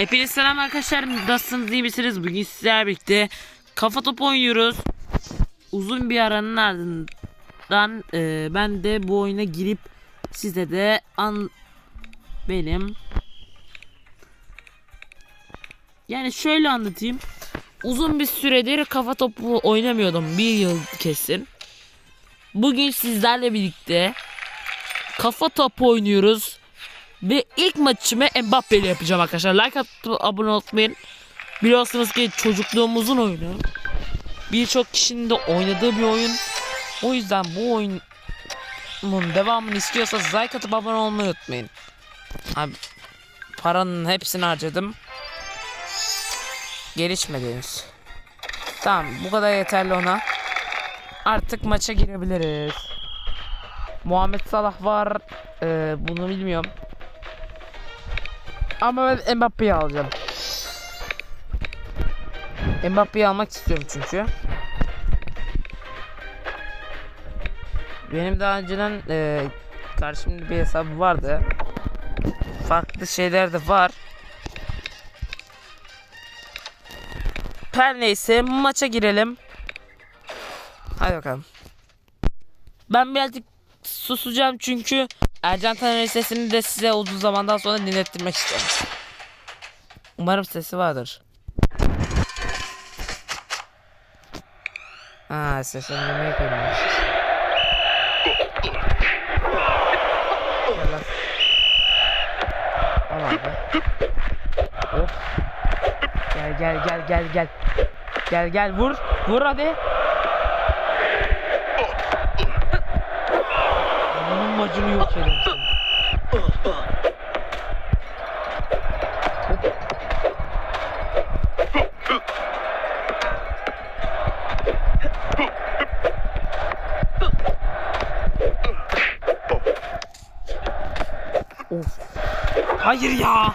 Hepinize selam arkadaşlar. Nasılsınız iyi misiniz? Bugün sizlerle birlikte kafa topu oynuyoruz. Uzun bir aranın ardından e, ben de bu oyuna girip size de an benim yani şöyle anlatayım. Uzun bir süredir kafa topu oynamıyordum. Bir yıl kesin. Bugün sizlerle birlikte kafa topu oynuyoruz. Ve ilk maçımı Mbappe ile yapacağım arkadaşlar. Like atıp abone olmayın. Biliyorsunuz ki çocukluğumuzun oyunu. Birçok kişinin de oynadığı bir oyun. O yüzden bu oyunun devamını istiyorsanız like atıp abone olmayı unutmayın. Abi paranın hepsini harcadım. Gelişmediniz. Tamam bu kadar yeterli ona. Artık maça girebiliriz. Muhammed Salah var. Ee, bunu bilmiyorum. Ama ben Mbappe'yi alacağım. Mbappe'yi almak istiyorum çünkü. Benim daha önceden e, karşımda bir hesabı vardı. Farklı şeyler de var. Her neyse maça girelim. Hadi bakalım. Ben birazcık susacağım çünkü Ercan Taner'in sesini de size uzun zamandan sonra dinlettirmek istiyorum. Umarım sesi vardır. Ha sesini abi. Hop. Gel gel gel gel gel. Gel gel vur. Vur hadi. Macunu yok ederim. Hayır ya.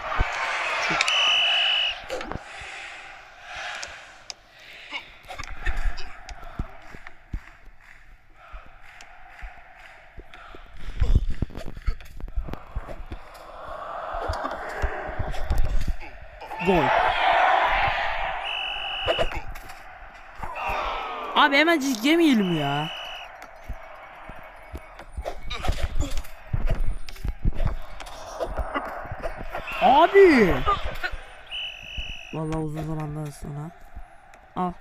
Gol. Abi hemen yemeyelim ya. Abi. Vallahi uzun zamandan sonra. Al.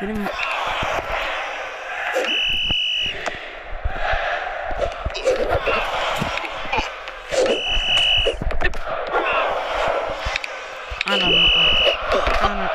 Senin Anam. Anam.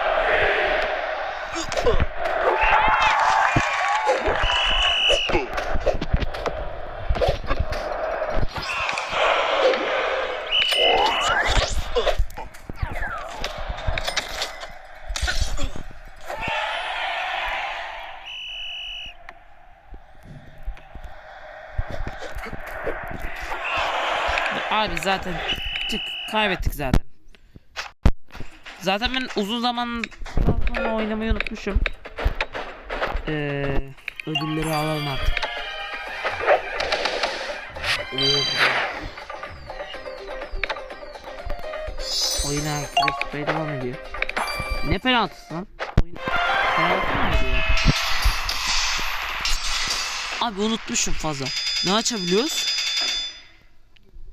Abi zaten çık kaybettik zaten. Zaten ben uzun zaman sonra oynamayı unutmuşum. Ee, ödülleri alalım artık. Oyun Bey devam ediyor. Ne penaltısı lan? Oyun penaltı mı ediyor? Abi unutmuşum fazla. Ne açabiliyoruz?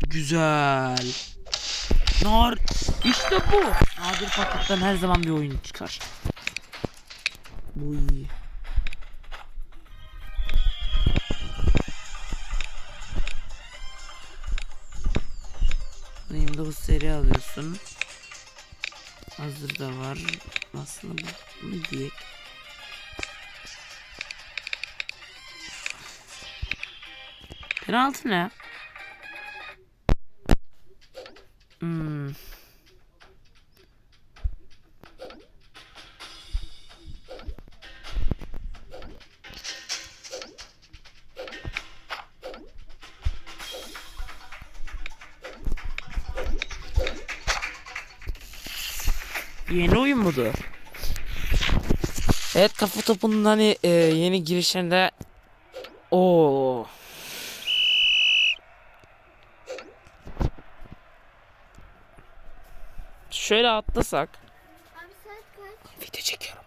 Güzel. Nar. İşte bu. Nadir paketten her zaman bir oyun çıkar. Bu iyi. 29 seri alıyorsun. Hazır da var. Aslında bu ne diye. Penaltı ne? Hmm. Yeni oyun mudur? Evet kafa topunun hani e, yeni girişinde o şöyle atlasak. Abi saat kaç? Video çekiyorum.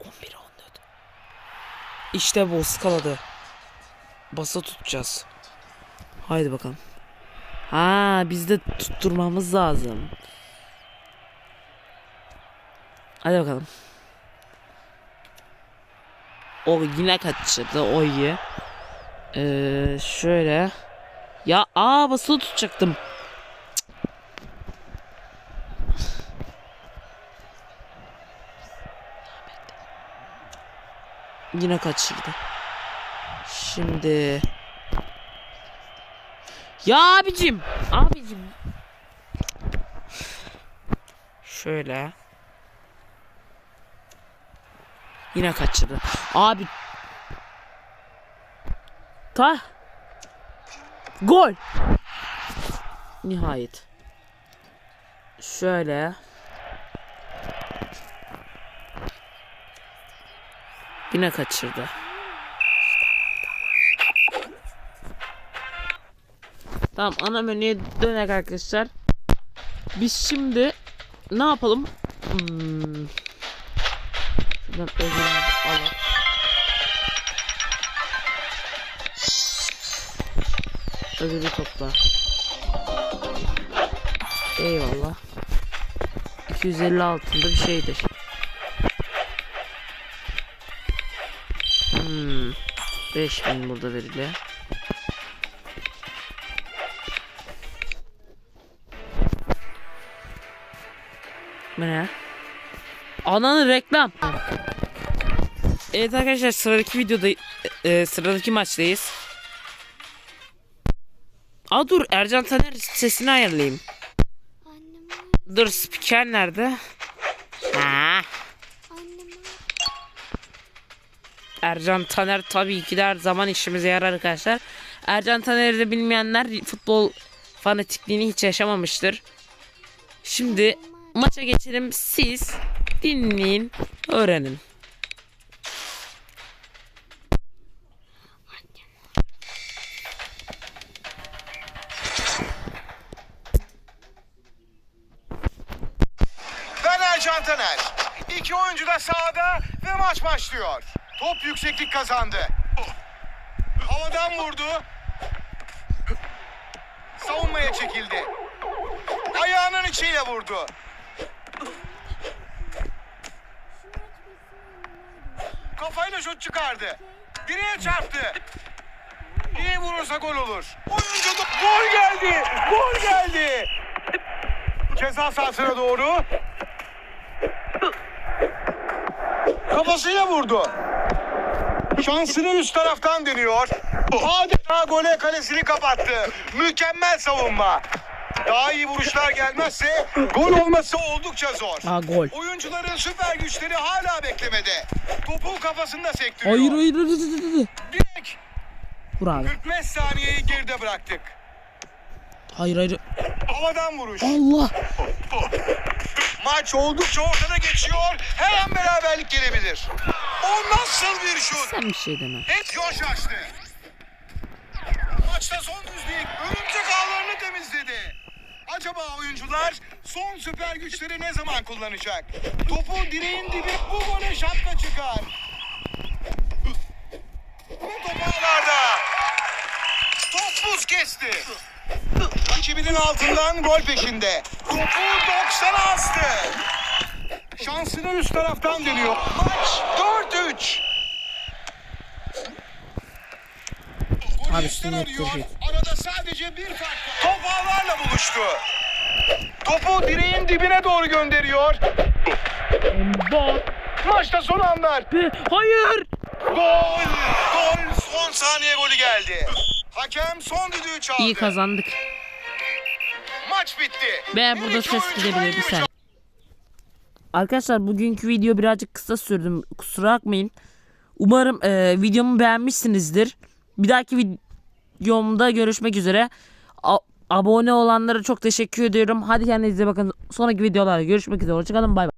11 14. İşte bu ıskaladı. Basa tutacağız. Haydi bakalım. Ha biz de tutturmamız lazım. Hadi bakalım. O yine kaçırdı o iyi. Ee, şöyle. Ya aa basılı tutacaktım. Yine kaçırdı. Şimdi Ya abicim, abicim. Şöyle. Yine kaçırdı. Abi. Ta. Gol. Nihayet. Şöyle. Yine kaçırdı. Tamam ana menüye dönek arkadaşlar. Biz şimdi ne yapalım? Hmm. Şuradan topla. Eyvallah. 250 altında bir şeydir. 5000 burada verili. Bu ne? Ananı reklam. Evet arkadaşlar sıradaki videoda e, sıradaki maçtayız. Aa dur Ercan Taner sesini ayarlayayım. Annem Dur spiker nerede? Ha. Ercan Taner tabii ki de her zaman işimize yarar arkadaşlar. Ercan Taner'i de bilmeyenler futbol fanatikliğini hiç yaşamamıştır. Şimdi maça geçelim. Siz dinleyin, öğrenin. Ben Ercan Taner. İki oyuncu da sahada ve maç başlıyor. Top yükseklik kazandı. Havadan vurdu. Savunmaya çekildi. Ayağının içiyle vurdu. Kafayla şut çıkardı. Direğe çarptı. İyi vurursa gol olur. Oyuncu. Gol geldi! Gol geldi! Ceza sahasına doğru. Kafasıyla vurdu. Şansını üst taraftan deniyor. Adeta gole kalesini kapattı. Mükemmel savunma. Daha iyi vuruşlar gelmezse gol olması oldukça zor. Ha gol. Oyuncuların süper güçleri hala beklemede. Topu kafasında sektiriyor. Hayır hayır hayır. Direkt Vur abi. 45 saniyeyi geride bıraktık. Hayır hayır. Havadan vuruş. Allah. Maç oldukça ortada geçiyor. Her an beraberlik gelebilir. O nasıl bir şut? Sen bir şey deme. Et yoş açtı. Maçta son düzlük örümcek ağlarını temizledi. Acaba oyuncular son süper güçleri ne zaman kullanacak? Topu direğin dibi bu gole şapka çıkar. Ve top ağlarda. Top buz kesti. Rakibinin altından gol peşinde. Topu 90'a astı. Şansını üst taraftan deniyor. Maç 4-3. Golü Abi şunu arıyor. Arada sadece bir fark var. Top ağlarla buluştu. Topu direğin dibine doğru gönderiyor. Maçta son anlar. Hayır. Gol! Gol! Son saniye golü geldi. Hakem son düdüğü çaldı. İyi kazandık. Maç bitti. Ben Her burada ses gidebilir bir saniye. Arkadaşlar bugünkü video birazcık kısa sürdüm. Kusura bakmayın. Umarım e, videomu beğenmişsinizdir. Bir dahaki videomda görüşmek üzere. A- abone olanlara çok teşekkür ediyorum. Hadi kendinize bakın. Sonraki videolarda görüşmek üzere. Hoşçakalın. Bay bay.